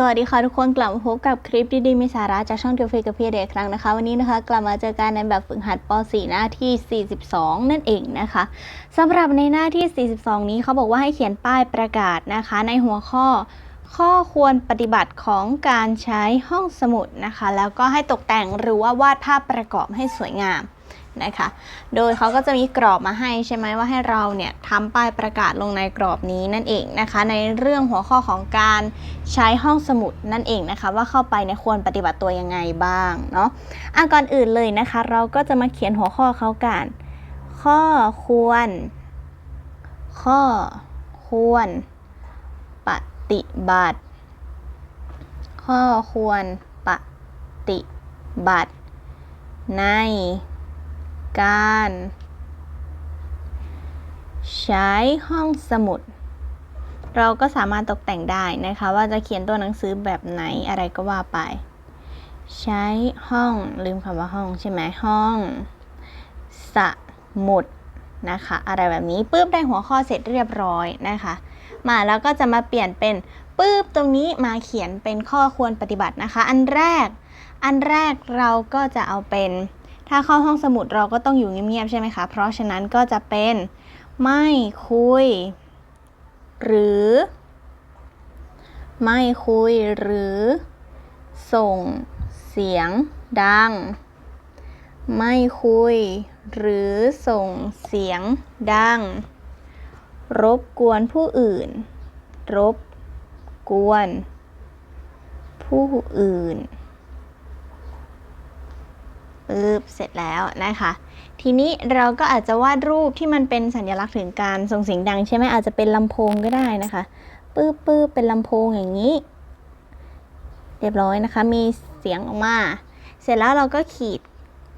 สวัสดีค่ะทุกคนกลับมาพบกับคลิปดีๆมีสาระจากช่องเทียวเฟกับพี่เดกครั้งนะคะ วันนี้นะคะกลับมาเจอกันในแบบฝึกหัดป .4 หน้าที่ 42 นั่นเองนะคะสำหรับในหน้าที่ 42 นี้เขาบอกว่าให้เขียนป้ายประกาศนะคะ ในหัวข้อข้อควรปฏิบัติของการใช้ห้องสมุดนะคะ แล้วก็ให้ตกแต่งหรือว่าวาดภาพประกอบให้สวยงาม นะคะ โดยเขาก็จะมีกรอบมาให้ใช่ไหมว่าให้เราเนี่ยทำป้ายประกาศลงในกรอบนี้นั่นเองนะคะ ในเรื่องหัวข้อของการใช้ห้องสมุดนั่นเองนะคะ ว่าเข้าไปเนี่ยควรปฏิบัติตัวยังไงบ้างเนาะอะก่อนอื่นเลยนะคะ เราก็จะมาเขียนหัวข้อเขากัน ข้อควร ข้อควร ปฏิบัติ ข้อควรปฏิบัติใน การ ใช้ห้องสมุด เราก็สามารถตกแต่งได้นะคะ ว่าจะเขียนตัวหนังสือแบบไหนอะไรก็ว่าไป ใช้ห้องลืมคำว่าห้องใช่ไหมห้อง สมุดนะคะ อะไรแบบนี้ปุ๊บได้หัวข้อเสร็จเรียบร้อยนะคะ มาแล้วก็จะมาเปลี่ยนเป็นปุ๊บตรงนี้มาเขียนเป็นข้อควรปฏิบัตินะคะ อันแรก อันแรกเราก็จะเอาเป็น ถ้าเข้าห้องสมุดเราก็ต้องอยู่เงียบๆใช่ไหมคะ เพราะฉะนั้นก็จะเป็นไม่คุย หรือ ไม่คุยหรือ ส่ง เสียง ดัง ไม่คุย หรือส่งเสียง ดัง รบกวนผู้อื่น รบ กวน ผู้อื่น ปึ๊บเสร็จแล้วนะคะ ทีนี้เราก็อาจจะวาดรูปที่มันเป็นสัญลักษณ์ถึงการส่งเสียงดังใช่ไหมอาจจะเป็นลำโพงก็ได้นะคะปึ๊บปึ๊บเป็นลำโพงอย่างนี้ เรียบร้อยนะคะ มีเสียงออกมา เสร็จแล้วเราก็ขีด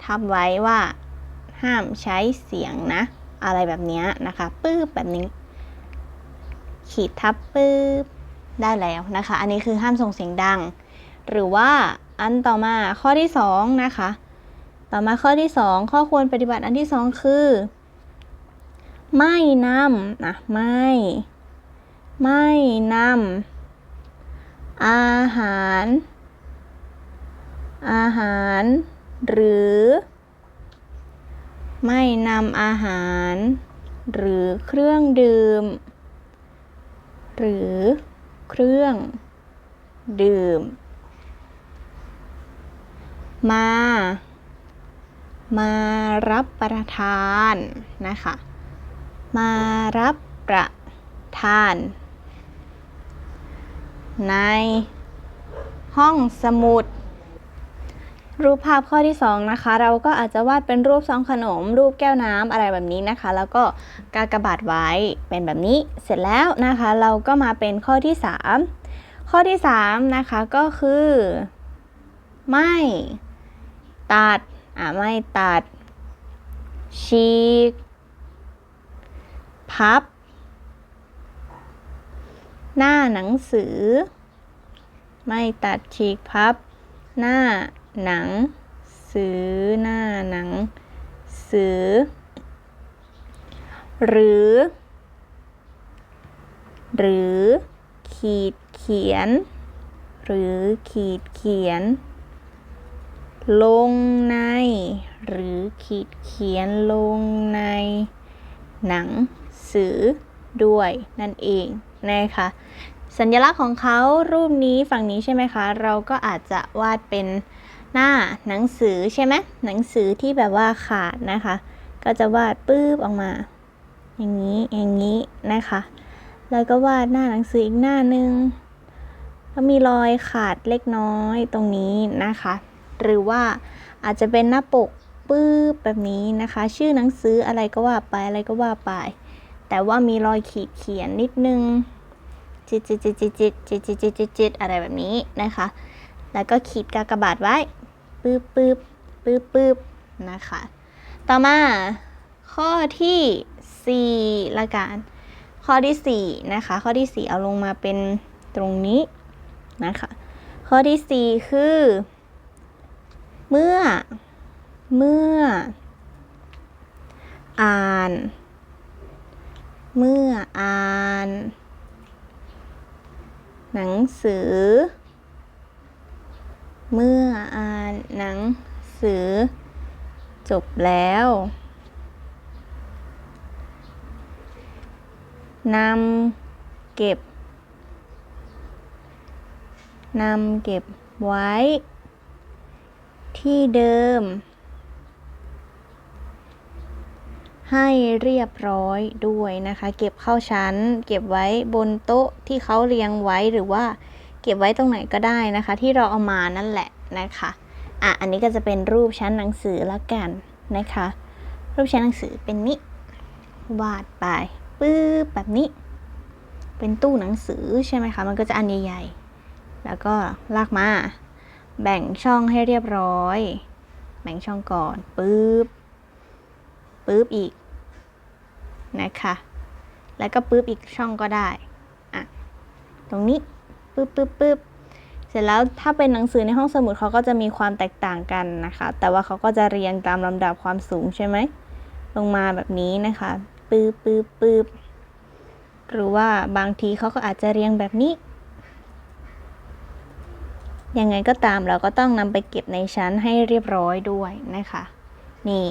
ทับไว้ว่า ห้ามใช้เสียงนะ อะไรแบบนี้นะคะปึ๊บแบบนี้ ขีดทับปึ๊บได้แล้วนะคะ อันนี้คือห้ามส่งเสียงดัง หรือว่าอันต่อมาข้อที่สองนะคะ ต่อมาข้อที่ 2 ข้อควรปฏิบัติอันที่ 2 คือ ไม่นำนะไม่ ไม่นำอาหาร อาหาร หรือ ไม่นำอาหาร หรือเครื่องดื่ม หรือเครื่องดื่ม มา มารับประทานนะคะ มารับประทาน ในห้องสมุด รูปภาพข้อที่ 2 นะคะ เราก็อาจจะวาดเป็นรูปซองขนม รูปแก้วน้ำอะไรแบบนี้นะคะ แล้วก็กากบาทไว้เป็นแบบนี้เสร็จแล้วนะคะ เราก็มาเป็นข้อที่ 3 ข้อที่ 3 นะคะก็คือ ไม่ ตัด อ่าไม่ตัด ฉีก พับ หน้าหนังสือ ไม่ตัดฉีกพับ หน้าหนังสือหน้าหนังสือ หรือ หรือขีดเขียน หรือขีดเขียน ลงใน หรือขีดเขียนลงใน หนังสือด้วยนั่นเองนะคะสัญลักษณ์ของเขารูปนี้ฝั่งนี้ใช่ไหมคะ เราก็อาจจะวาดเป็นหน้าหนังสือใช่ไหมหนังสือที่แบบว่าขาดนะคะ ก็จะวาดปื้บออกมา อย่างนี้อย่างนี้นะคะ แล้วก็วาดหน้าหนังสืออีกหน้าหนึ่งก็มีรอยขาดเล็กน้อยตรงนี้นะคะ หรือว่าอาจจะเป็นหน้าปกปื้บแบบนี้นะคะ ชื่อหนังสืออะไรก็ว่าไปอะไรก็ว่าไป แต่ว่ามีรอยขีดเขียนนิดนึงจิตจิตจิตจิตจิตจิตจิตจิตจิตจิตอะไรแบบนี้นะคะ แล้วก็ขีดกากบาทไว้ปื๊บปื๊บปื๊บปื๊บนะคะ ต่อมาข้อที่4ละกันข้อที่4นะคะ ข้อที่ 4 เอาลงมาเป็นตรงนี้นะคะ ข้อที่ 4 คือ เมื่อ เมื่อ อ่าน เมื่ออ่าน หนังสือ เมื่ออ่านหนังสือ จบแล้ว นำเก็บ นำเก็บไว้ ที่เดิม ให้เรียบร้อยด้วยนะคะ เก็บเข้าชั้น เก็บไว้บนโต๊ะที่เขาเรียงไว้หรือว่าเก็บไว้ตรงไหนก็ได้นะคะ ที่เราเอามานั่นแหละนะคะอะอันนี้ก็จะเป็นรูปชั้นหนังสือละกันนะคะ รูปชั้นหนังสือเป็นนี้ วาดไปปึ๊บแบบนี้ เป็นตู้หนังสือใช่ไหมคะ มันก็จะอันใหญ่ๆ แล้วก็ลากมา แบ่งช่องให้เรียบร้อย แบ่งช่องก่อนปึ๊บปึ๊บอีกนะคะ แล้วก็ปึ๊บอีกช่องก็ได้อะตรงนี้ปึ๊บปึ๊บปึ๊บเสร็จแล้วถ้าเป็นหนังสือในห้องสมุดเขาก็จะมีความแตกต่างกันนะคะ แต่ว่าเขาก็จะเรียงตามลำดับความสูงใช่ไหมลงมาแบบนี้นะคะปึ๊บปึ๊บปึ๊บหรือว่าบางทีเขาก็อาจจะเรียงแบบนี้ ยังไงก็ตามเราก็ต้องนำไปเก็บในชั้นให้เรียบร้อยด้วยนะคะ นี่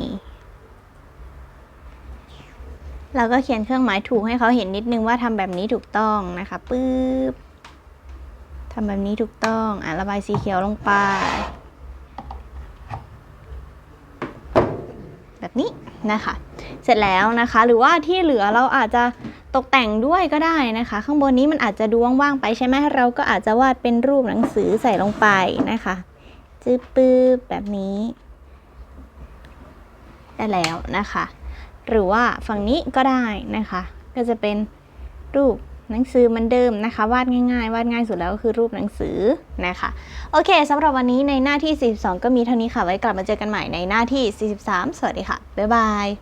เราก็เขียนเครื่องหมายถูกให้เขาเห็นนิดนึงว่าทำแบบนี้ถูกต้องนะคะปึ๊บทำแบบนี้ถูกต้องอะระบายสีเขียวลงไป แบบนี้นะคะ เสร็จแล้วนะคะ หรือว่าที่เหลือเราอาจจะ ตกแต่งด้วยก็ได้นะคะ ข้างบนนี้มันอาจจะดูว่างๆไปใช่ไหมเราก็อาจจะวาดเป็นรูปหนังสือใส่ลงไปนะคะจืบปื๊บแบบนี้ ได้แล้วนะคะ หรือว่าฝั่งนี้ก็ได้นะคะ ก็จะเป็นรูปหนังสือเหมือนเดิมนะคะ วาดง่ายๆ วาดง่ายสุดแล้วก็คือรูปหนังสือนะคะ โอเคสำหรับวันนี้ในหน้าที่ 42 ก็มีเท่านี้ค่ะ ไว้กลับมาเจอกันใหม่ในหน้าที่ 43 สวัสดีค่ะ บ๊ายบาย